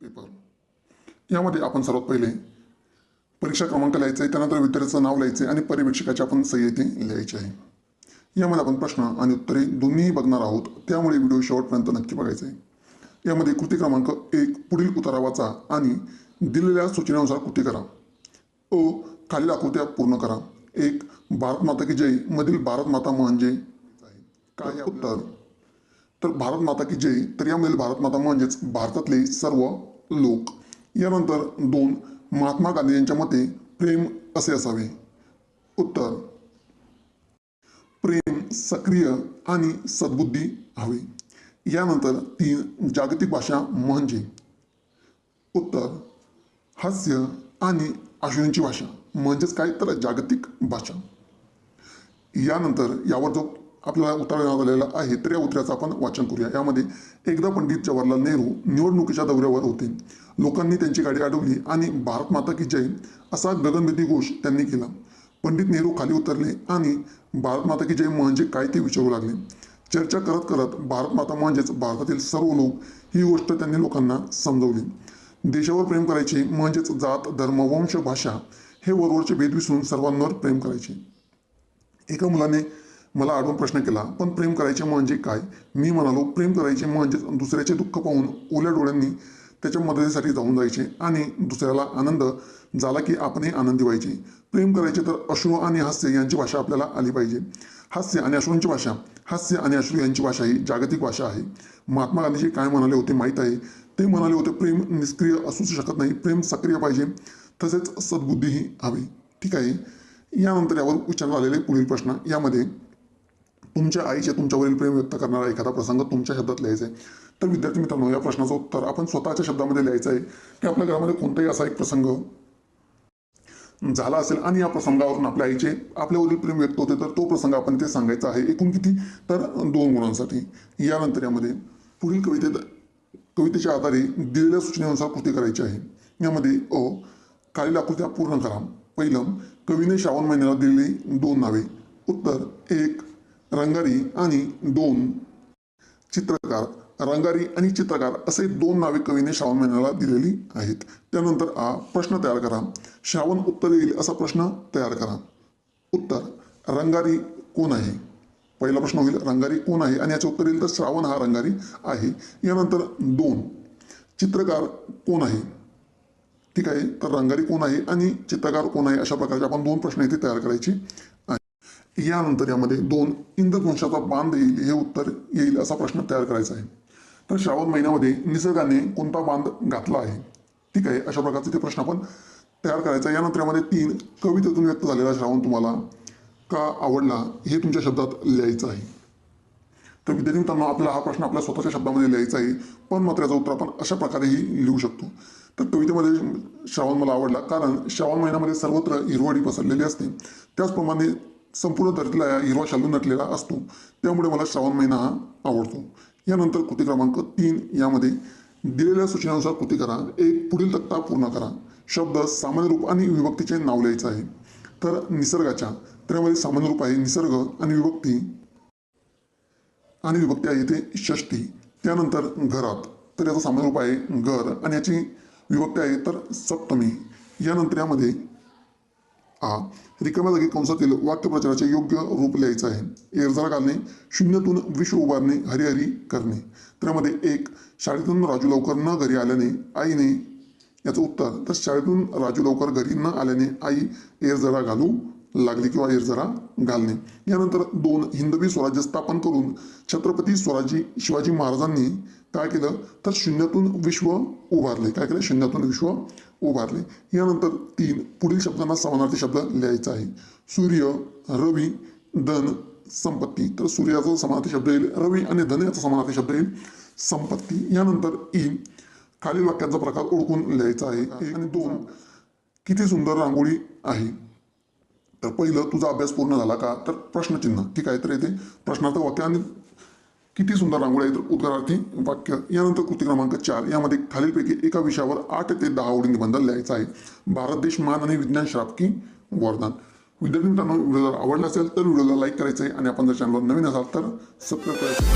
Paper यामध्ये आपण सर्वात पहिले परीक्षा क्रमांक लिहायचा आहे त्यानंतर विद्यार्थ्याचं नाव लिहायचं आहे आणि पर्यवेक्षकाची आपण सही येथे लिहायची आहे. यामध्ये आपण प्रश्न आणि उत्तरे दोन्हीही बघणार आहोत त्यामुळे व्हिडिओ शेवटपर्यंत नक्की बघायचा आहे. यामध्ये कृती क्रमांक एक पुढील उतारा वाचा आणि दिलेल्या सूचनेनुसार कृती करा. ओ खालील आकृत्या पूर्ण करा. एक भारत माता की जय मधील भारत माता म्हणजे काय उत्तर. तर भारत माता की जय. तर यामधील भारत माता म्हणजेच भारतातले सर्व लोक. यानंतर दोन महात्मा गांधी यांच्या मते प्रेम असे असावे? उत्तर प्रेम सक्रिय आणि सद्बुद्धी हवी. यानंतर तीन जागतिक भाषा म्हणजे? उत्तर हास्य आणि आश्चर्यांची भाषा. म्हणजेच काय? तर जागतिक भाषा. यानंतर यावर जो आपल्याला उत्तर देण्यात आहे. तर या उतऱ्याचं आपण वाचन करूया. यामध्ये एकदा पंडित जवाहरलाल नेहरू निवडणुकीच्या दौऱ्यावर होते. लोकांनी त्यांची गाडी अडवली आणि भारत माता की जय असा गगनभेदी घोष त्यांनी केला. पंडित नेहरू खाली उतरले आणि भारत माता की जय म्हणजे काय ते विचारू लागले. चर्चा करत करत भारत माता म्हणजेच भारतातील सर्व लोक ही गोष्ट त्यांनी लोकांना समजवली. देशावर प्रेम करायचे म्हणजेच जात धर्म वंश भाषा हे वरवरचे भेद विसरून सर्वांवर प्रेम करायचे. एका मुलाने मला आडून प्रश्न केला पण प्रेम करायचे म्हणजे काय? मी म्हणालो प्रेम करायचे म्हणजे दुसऱ्याचे दुःख पाहून ओल्या डोळ्यांनी त्याच्या मदतीसाठी जाऊन जायचे आणि दुसऱ्याला आनंद झाला की आपणही आनंदी व्हायचे. प्रेम करायचे तर अश्रू आणि हास्य यांची भाषा आपल्याला आली पाहिजे. हास्य आणि अश्रूंची भाषा. हास्य आणि अश्रू यांची भाषा ही जागतिक भाषा आहे. महात्मा गांधीजी काय म्हणाले होते माहीत आहे? ते म्हणाले होते प्रेम निष्क्रिय असू शकत नाही. प्रेम सक्रिय पाहिजे. तसेच सद्बुद्धीही हवी. ठीक आहे. यानंतर यावर विचारण्यात आलेले पुढील प्रश्न. यामध्ये तुमच्या आईचे तुमच्यावरील प्रेम व्यक्त करणारा एखादा प्रसंग तुमच्या शब्दात लिहायचा आहे. तर विद्यार्थी मित्रांनो या प्रश्नाचं उत्तर आपण स्वतःच्या शब्दामध्ये लिहायचं आहे. की आपल्या घरामध्ये कोणताही असा एक प्रसंग झाला असेल आणि या प्रसंगावरून आपल्या आईचे आपल्यावरील प्रेम व्यक्त होते तर तो प्रसंग आपण ते सांगायचा आहे. एकूण किती? तर दोन गुणांसाठी. यानंतर यामध्ये पुढील कवितेत कवितेच्या आधारे दिलेल्या सूचनेनुसार कृती करायची आहे. यामध्ये अ खालील आकृत्या पूर्ण करा. पहिलं कवीने श्रावण महिन्याला दिलेली दोन नावे. उत्तर एक रंगारी आणि दोन चित्रकार रंगारी आणि चित्रकार असे दोन नावे कवीने श्रावण महिन्याला दिलेली आहेत. त्यानंतर आ प्रश्न तयार करा. श्रावण उत्तर येईल असा प्रश्न तयार करा. उत्तर रंगारी कोण आहे? पहिला प्रश्न होईल रंगारी कोण आहे? आणि याचे उत्तर येईल तर श्रावण हा रंगारी आहे. यानंतर दोन चित्रकार कोण आहे? ठीक आहे तर रंगारी कोण आहे आणि चित्रकार कोण आहे? अशा प्रकारचे आपण दोन प्रश्न इथे तयार करायचे यानंतर यामध्ये दोन इंद्रधनुष्याचा बांध येईल हे उत्तर येईल असा प्रश्न तयार करायचा आहे. तर श्रावण महिन्यामध्ये निसर्गाने कोणता बांध घातला आहे? ठीक आहे अशा प्रकारचे ते प्रश्न आपण तयार करायचा आहे. यानंतर यामध्ये तीन कवितेतून व्यक्त झालेला श्रावण तुम्हाला का आवडला हे तुमच्या शब्दात लिहायचं आहे. तर विद्यार्थी मित्रांनो आपला हा प्रश्न आपल्या स्वतःच्या शब्दामध्ये लिहायचा आहे पण मात्र याचं उत्तर आपण अशा प्रकारेही लिहू शकतो. तर कवितेमध्ये श्रावण मला आवडला कारण श्रावण महिन्यामध्ये सर्वत्र हिरवळी पसरलेली असते. त्याचप्रमाणे संपूर्ण धरतीला हिरवा शालू नटलेला असतो. त्यामुळे मला श्रावण महिना हा आवडतो. यानंतर कृती क्रमांक तीन यामध्ये दिलेल्या सूचनेनुसार कृती करा. एक पुढील तक्ता पूर्ण करा. शब्द सामान्य रूप आणि विभक्तीचे नाव लिहायचं आहे. तर निसर्गाच्या त्यामध्ये सामान्य रूप आहे निसर्ग आणि विभक्ती. आणि विभक्ती आहे इथे षष्टी त्यानंतर घरात तर याचं सामान्य रूप आहे घर. आणि याची विभक्ती आहे तर सप्तमी. यानंतर यामध्ये आ रिकाम्या जागी कंसातील वाक्यप्रचाराचे योग्य रूप लिहायचं आहे. एरझारा घालणे शून्यातून विश्व उभारणे हरिहरी करणे. त्यामध्ये एक शाळेतून राजू लवकर न घरी आल्याने आईने याचं उत्तर तर शाळेतून राजू लवकर घरी न आल्याने आई एरझरा घालू लागली किंवा जरा घालणे. यानंतर दोन हिंदवी स्वराज्य स्थापन करून छत्रपती स्वराजी शिवाजी महाराजांनी काय केलं? तर शून्यातून विश्व उभारले. काय केलं? शून्यातून विश्व उभारले. यानंतर तीन पुढील शब्दांना समानार्थी शब्द लिहायचा आहे. सूर्य रवी धन संपत्ती. तर सूर्याचा समानार्थी शब्द येईल रवी आणि धन याचा समानार्थी शब्द येईल संपत्ती. यानंतर ई खालील वाक्यांचा प्रकार ओळखून लिहायचा आहे. आणि दोन. किती सुंदर रांगोळी आहे. तर पहिलं तुझा अभ्यास पूर्ण झाला का? तर प्रश्नचिन्ह. ठीक आहे तर येथे प्रश्नार्थ वाक्य आणि किती सुंदर रांगोळी आहे तर वाक्य. यानंतर कृती क्रमांक चार. यामध्ये खालीलपैकी एका विषयावर आठ ते दहा ओळी निबंध लिहायचा आहे. भारत देश मान आणि विज्ञान श्राप की वरदान. विद्यार्थी मित्रांनो व्हिडिओ जर आवडला असेल तर व्हिडिओला लाईक करायचं आहे आणि आपण जर चॅनलवर नवीन असाल तर सबस्क्राईब करायचं